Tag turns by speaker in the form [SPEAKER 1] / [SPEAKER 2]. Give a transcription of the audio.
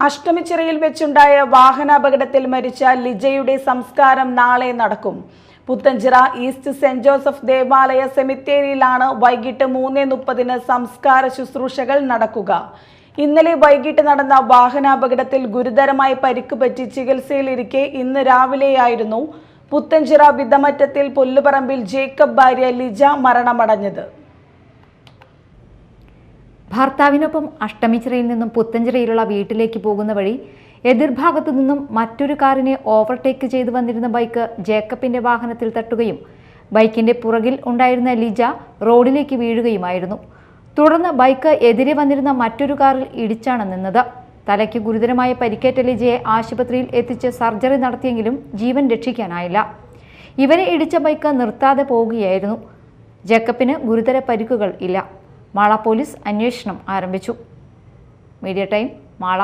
[SPEAKER 1] അഷ്ടമിച്ചിറയിൽ വെച്ചുണ്ടായ വാഹനാപകടത്തിൽ മരിച്ച ലിജയുടെ സംസ്കാരം നാളെ നടക്കും. പുത്തഞ്ചിറ ഈസ്റ്റ് സെന്റ് ജോസഫ് ദേവാലയ സെമിത്തേരിയിലാണ് വൈകിട്ട് മൂന്ന് മുപ്പതിന് സംസ്കാര ശുശ്രൂഷകൾ നടക്കുക. ഇന്നലെ വൈകിട്ട് നടന്ന വാഹനാപകടത്തിൽ ഗുരുതരമായി പരിക്കുപറ്റി ചികിത്സയിലിരിക്കെ ഇന്ന് രാവിലെയായിരുന്നു പുത്തഞ്ചിറ വിധമറ്റത്തിൽ പുല്ലുപറമ്പിൽ ജേക്കബ് ഭാര്യ ലിജ മരണമടഞ്ഞത്.
[SPEAKER 2] ഭർത്താവിനൊപ്പം അഷ്ടമിച്ചിറയിൽ നിന്നും പുത്തഞ്ചിറയിലുള്ള വീട്ടിലേക്ക് പോകുന്ന വഴി എതിർഭാഗത്തു നിന്നും മറ്റൊരു കാറിനെ ഓവർടേക്ക് ചെയ്തു വന്നിരുന്ന ബൈക്ക് ജേക്കബിന്റെ വാഹനത്തിൽ തട്ടുകയും ബൈക്കിന്റെ പുറകിൽ ഉണ്ടായിരുന്ന ലിജ റോഡിലേക്ക് വീഴുകയുമായിരുന്നു. തുടർന്ന് ബൈക്ക് എതിരെ വന്നിരുന്ന മറ്റൊരു കാറിൽ ഇടിച്ചാണ് നിന്നത്. തലയ്ക്ക് ഗുരുതരമായ പരിക്കേറ്റ ലിജയെ ആശുപത്രിയിൽ എത്തിച്ച് സർജറി നടത്തിയെങ്കിലും ജീവൻ രക്ഷിക്കാനായില്ല. ഇവരെ ഇടിച്ച ബൈക്ക് നിർത്താതെ പോവുകയായിരുന്നു. ജേക്കബിന് ഗുരുതര പരിക്കുകൾ ഇല്ല. മാള പോലീസ് അന്വേഷണം ആരംഭിച്ചു. Media time Mala.